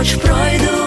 хоч пройду.